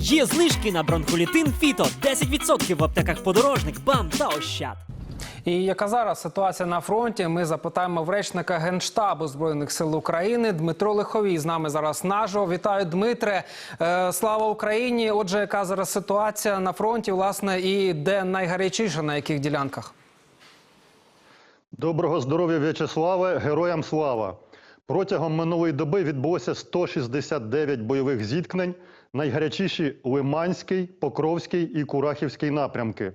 Є знижки на бронхолітин Фіто 10% в аптеках подорожник, бам та ощад. І яка зараз ситуація на фронті? Ми запитаємо в речника генштабу збройних сил України Дмитро Лиховій. З нами зараз наживо. Вітаю, Дмитре. Е, слава Україні! Отже, яка зараз ситуація на фронті, власне, і де найгарячіше на яких ділянках? Доброго здоров'я, В'ячеславе, героям слава! Протягом минулої доби відбулося 169 бойових зіткнень. Найгарячіші Лиманський, Покровський і Курахівський напрямки.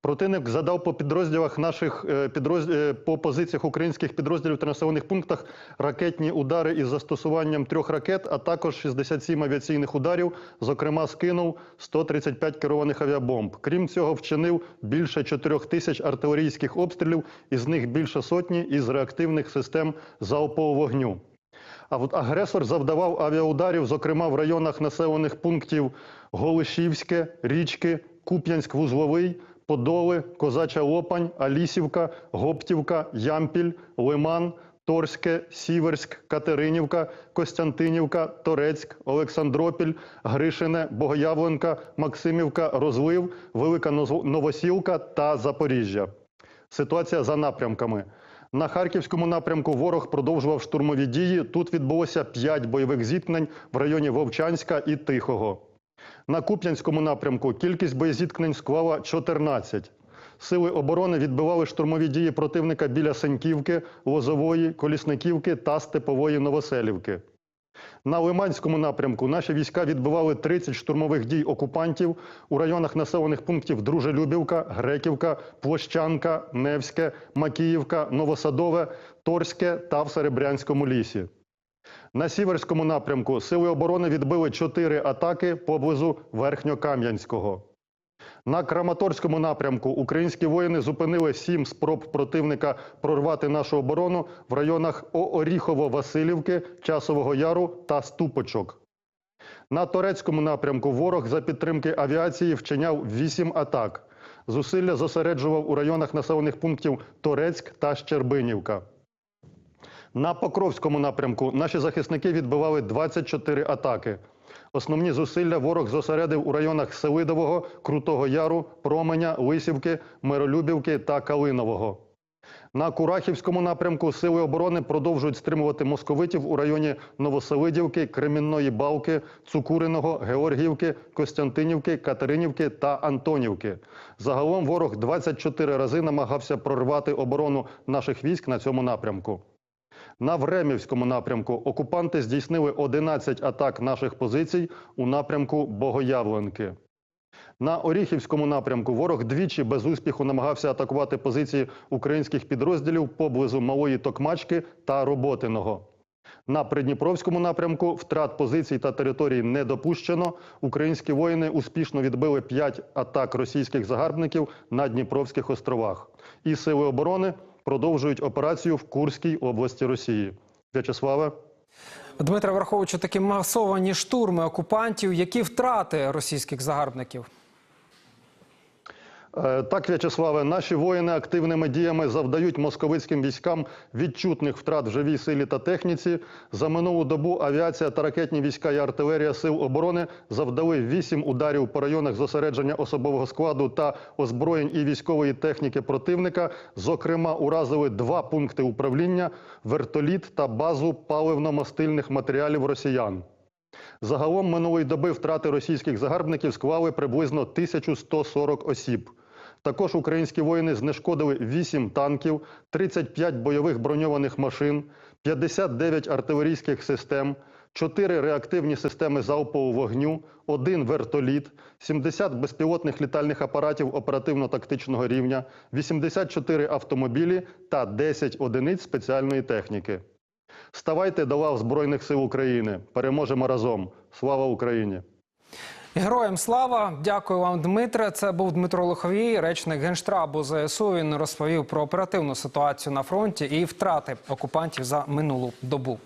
Противник задав по підрозділах наших е, підроз... е, по позиціях українських підрозділів та населених пунктах ракетні удари із застосуванням трьох ракет, а також 67 авіаційних ударів. Зокрема, скинув 135 керованих авіабомб. Крім цього, вчинив більше 4 тисяч артилерійських обстрілів, із них більше сотні із реактивних систем залпового вогню. А агресор завдавав авіаударів, зокрема в районах населених пунктів Голишівське, Річки, Куп'янськ-Вузловий, Подоли, Козача Лопань, Алісівка, Гоптівка, Ямпіль, Лиман, Торське, Сіверськ, Катеринівка, Костянтинівка, Торецьк, Олександропіль, Гришине, Богоявленка, Максимівка, Розлив, Велика Новосілка та Запоріжжя. Ситуація за напрямками. На харківському напрямку ворог продовжував штурмові дії. Тут відбулося 5 бойових зіткнень в районі Вовчанська і Тихого. На Куп'янському напрямку кількість боєзіткнень склала 14. Сили оборони відбивали штурмові дії противника біля Сеньківки, Лозової, Колісниківки та Степової Новоселівки. На Лиманському напрямку наші війська відбивали 30 штурмових дій окупантів у районах населених пунктів Дружелюбівка, Греківка, Площанка, Невське, Макіївка, Новосадове, Торське та в Серебрянському лісі. На Сіверському напрямку сили оборони відбили 4 атаки поблизу Верхньокам'янського. На Краматорському напрямку українські воїни зупинили сім спроб противника прорвати нашу оборону в районах Оріхово-Василівки, Часового Яру та Ступочок. На Торецькому напрямку ворог за підтримки авіації вчиняв вісім атак. Зусилля зосереджував у районах населених пунктів Торецьк та Щербинівка. На Покровському напрямку наші захисники відбивали 24 атаки. Основні зусилля ворог зосередив у районах Селидового, Крутого Яру, Променя, Лисівки, Миролюбівки та Калинового. На Курахівському напрямку сили оборони продовжують стримувати московитів у районі Новоселидівки, Кремінної Балки, Цукуриного, Георгіївки, Костянтинівки, Катеринівки та Антонівки. Загалом ворог 24 рази намагався прорвати оборону наших військ на цьому напрямку. На Времівському напрямку окупанти здійснили 11 атак наших позицій у напрямку Богоявленки. На Оріхівському напрямку ворог двічі без успіху намагався атакувати позиції українських підрозділів поблизу Малої Токмачки та Роботиного. На Придніпровському напрямку втрат позицій та територій не допущено. Українські воїни успішно відбили 5 атак російських загарбників на Дніпровських островах. І сили оборони продовжують операцію в Курській області Росії. В'ячеславе. Дмитро, враховуючи такі масовані штурми окупантів, які втрати російських загарбників? Е, Так, В'ячеславе, наші воїни активними діями завдають московицьким військам відчутних втрат в живій силі та техніці. За минулу добу авіація та ракетні війська і артилерія сил оборони завдали вісім ударів по районах зосередження особового складу та озброєнь і військової техніки противника. Зокрема, уразили два пункти управління, вертоліт та базу паливно-мастильних матеріалів росіян. Загалом минулої доби втрати російських загарбників склали приблизно 1140 осіб. Також українські воїни знешкодили 8 танків, 35 бойових броньованих машин, 59 артилерійських систем, 4 реактивні системи залпового вогню, 1 вертоліт, 70 безпілотних літальних апаратів оперативно-тактичного рівня, 84 автомобілі та 10 одиниць спеціальної техніки. Ставайте до лав Збройних сил України. Переможемо разом. Слава Україні! Героям слава! Дякую вам, Дмитре. Це був Дмитро Лиховій, речник генштабу ЗСУ. Він розповів про оперативну ситуацію на фронті і втрати окупантів за минулу добу.